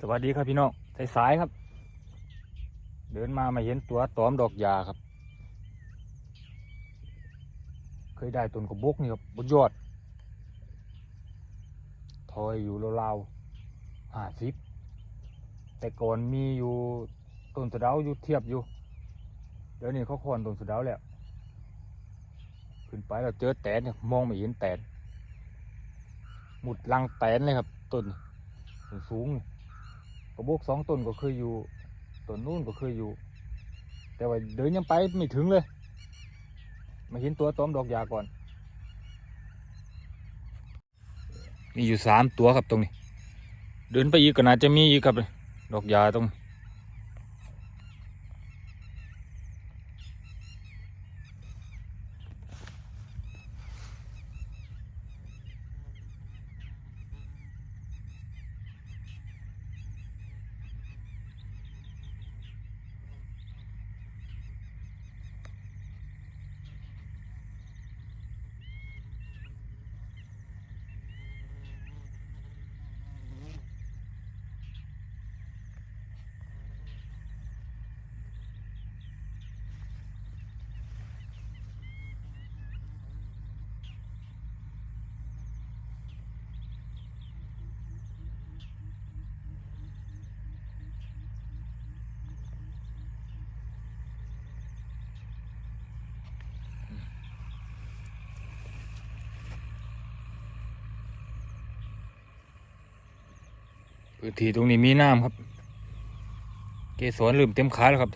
สวัสดีครับพี่น้องสายสายๆครับ เดินมามาเห็นตัวตอมดอกยาครับ เคยได้ต้นกระบกนี่ครับบนยอดทอยอยู่ราวๆห้าสิบแต่ก่อนมีอยู่ต้นสะเดาอยู่เทียบอยู่ เดี๋ยวนี้เขาคอนต้นสะเดาแล้วขึ้นไปเราเจอแตนเนี่ยมองไม่เห็นแตนหมุดลังแตนเลยครับต้นสูง กระบอกสองต้นก็เคยอยู่ต้นนู้นก็เคยอยู่ แต่ว่าเดินยังไปไม่ถึงเลย มาเห็นตัวตอมดอกยาก่อน มีอยู่สามตัวครับตรงนี้ เดินไปอีกก็น่าจะมีอีกครับ ดอกยาตรงนี้ พื้นที่ตรงนี้มีน้ำครับ เกสรลืมเต็มขาแล้วครับ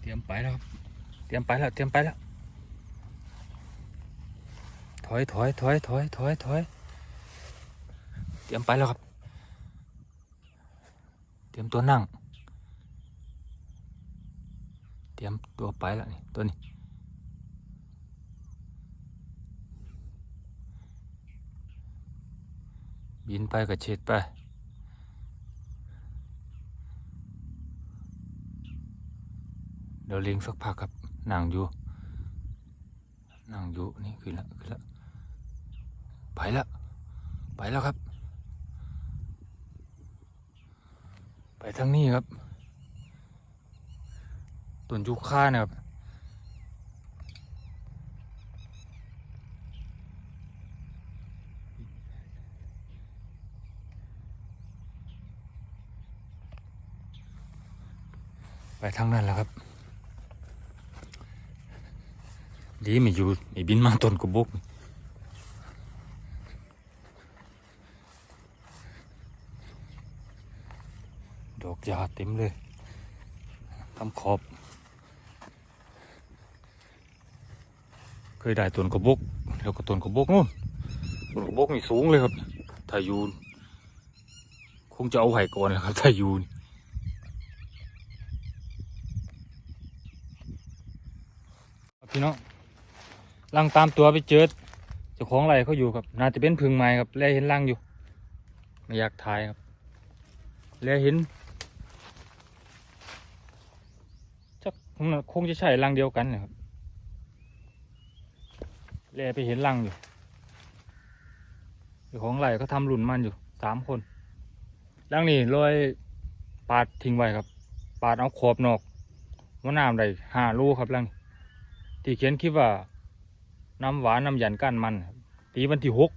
เตรียมไปแล้วครับ เตรียมไปแล้ว เตรียมไปแล้ว ถอยถอยถอยถอยถอยถอย เตรียมไปแล้วครับ ตรียมตัวนั่ง เตรียมตัวไปล้วนี่ตัวนี้บินไปกับเช็ดไป เดี๋ยวเลี้ยงสักพักครับนั่งอยู่นั่งอยู่นี่ขึ้นล้วขึ้นล้วไปล้วไปแล้วครับ ไปทางนี้ครับต้นยูคานะครับไปทางนั้นแหละครับ ดีไม่อยู่ไม่บินมาต้นกระบอกนี่ดอก ยาเต็มเลยทำขอบ เคยได้ต้นกระบก แล้วก็ต้นกระบกนู่นต้นกระบกนี่สูงเลยครับถ้ายูน คงจะเอาไห่ก่อนแล้วครับถ้ายูนพี่น้องลังตามตัวไปเจอเจ้าของไรเขาอยู่ครับ น่าจะเป็นพึ่งไม้ครับแลเห็นลังอยู่ ไม่อยากถ่ายครับแลเห็นจัก คงจะใช่ลังเดียวกันนะครับแลไปเห็นลังอยู่ของไรเขาทำหลุนมันอยู่สามคนลังนี่ลอยปาดทิ้งไว้ครับ ปาดเอาขอบนอกว่าน้ำได้ห้าลูกครับลังที่เขียนคิดว่าน้ำหวานน้ำหยันก้านมันปีวันที่หก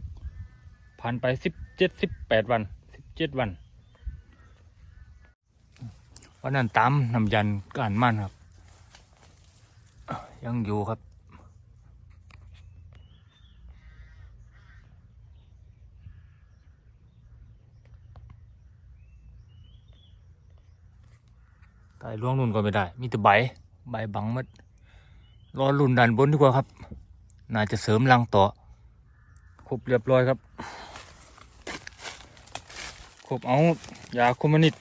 ผ่านไปสิบเจ็ดสิบแปดวันสิบเจ็ดวันวันนั้นตามน้ำยันก้านมันครับ ยังอยู่ครับใต้ล่วงนุ่นก็ไม่ได้ มีแต่ใบ ใบบังมัดรอลุ่นดันบนดีกว่าครับ น่าจะเสริมรังต่อ ครบเรียบร้อยครับ ครบเอายาคุมนิด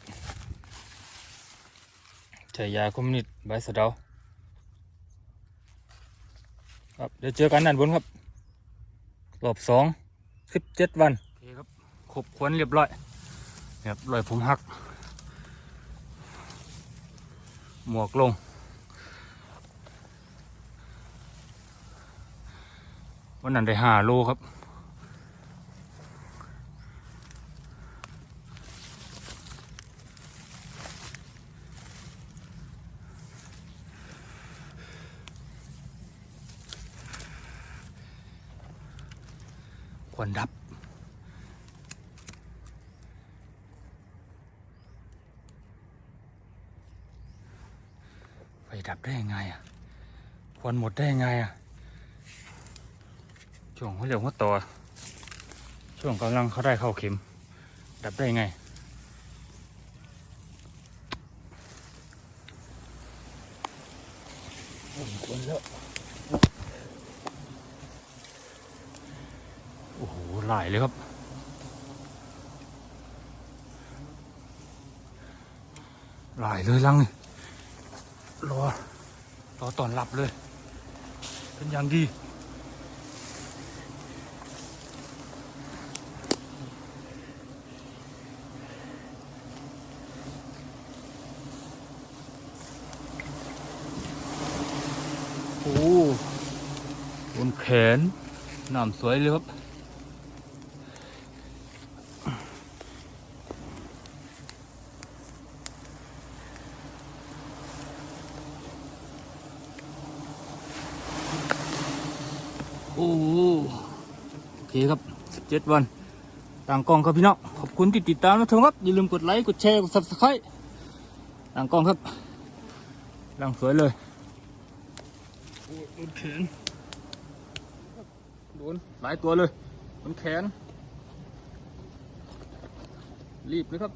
ใช่ยาคุมนิดใบสะเดา ครับเดี๋ยวเจอกันด้านบนครับรอบสองสิบเจ็ดวันโอเคครับครบควนเรียบร้อยเรียบรอยผมหัก หมวกลง วันนั้นได้ห้าโลครับ ควันดับไฟดับได้ยังไงอะ ควันหมดได้ยังไงอะ ช่วงหัวเรียวหัวต่อ ช่วงกำลังเขาได้เข้าเข็ม ดับได้ยังไง ควันแล้วโอ้โหหลายเลยครับ หลายเลยลังนี่รอ รอตอนหลับเลย เป็นอย่างดีโอ้บนแขนน้ำสวยเลยครับ โอ้โหโอเคครับเจ็ดวัน ต่างกล้องครับพี่น้องขอบคุณที่ติดตามนะทุกครับอย่าลืมกดไลค์กดแชร์กด subscribe ต่างกล้องครับร่างสวยเลยโอ้โดนแขนโดนหลายตัวเลยโดนแขน รีบเลยครับ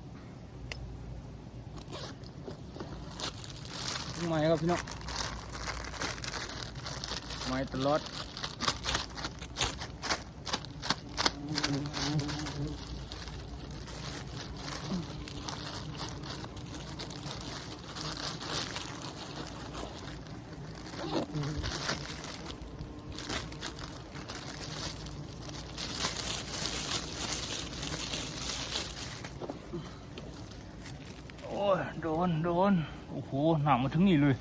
ไม้ครับพี่น้องไม้ตลอด โอ้ยโดน โดน โอ้โห หนามมาถึงนี่เลย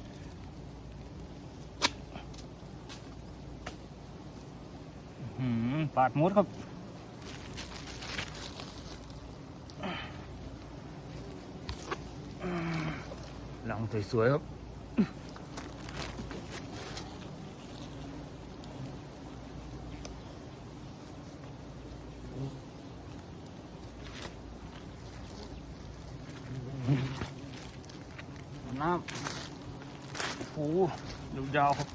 หือปาดมุดครับ หลังสวยๆครับน้ำโอ้โหยาวๆครับ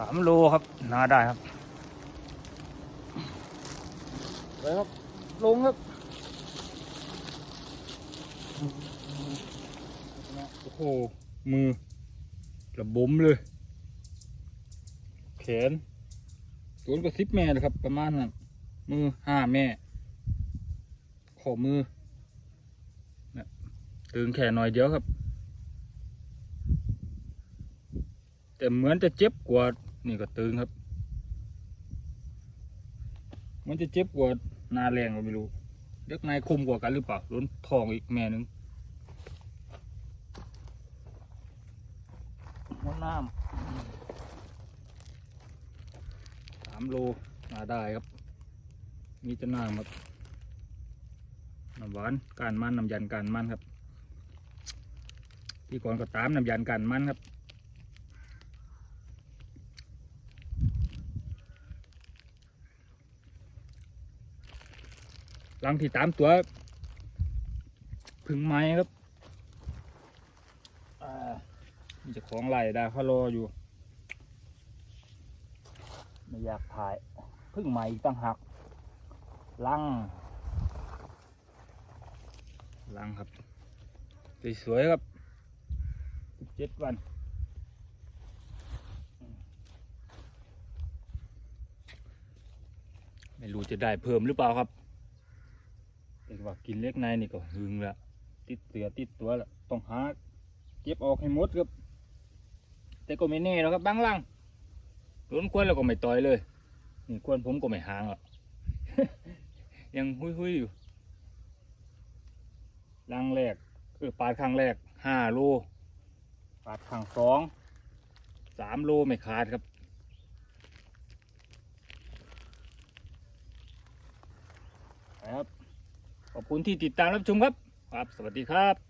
สามโลครับนาได้ครับไปครับลงครับโอ้โหมือระบมเลย แขนตัวก็สิบแม่เลยครับ ประมาณนั้นมือห้าแม่ ขอมือนะตึงแขนหน่อยเดียวครับ แต่เหมือนจะเจ็บกว่า นี่ก็ตึงครับ มันจะเจ็บกว่านาแรงก็ไม่รู้เด็กนายคมกว่ากันหรือเปล่าล้นทองอีกแม่หนึงหัวน้ำสามโลมาได้ครับ มีจะน้ำครับน้ำหวานการมันน้ำยันการมันครับ ที่ก่อนก็ตามน้ำยันการมันครับ ลังที่ตามตัว พึ่งไม้ครับมีเจะของไหลด้เขารออยู่ ไม่อยากถ่าย พึ่งไม้ตั้งหัก ลัง ลังครับสวยๆครับเจ็ดวันไม่รู้จะได้เพิ่มหรือเปล่าครับ ว่ากินเล็กในนี่ก็หึงละติดเสือติดตัวละต้องหาเก็บออกให้หมดครับ แต่ก็ไม่แน่หรอกครับบางลังโดนควนแล้วก็ไม่ต่อยเลยนี่ควนผมก็ไม่หางหรอกยังหุยหุยอยู่ลังแรกเออปาดครั้งแรกห้าโลปาดครั้งสองสามโลไม่ขาดครับครับ ขอบคุณที่ติดตามรับชมครับ ครับ สวัสดีครับ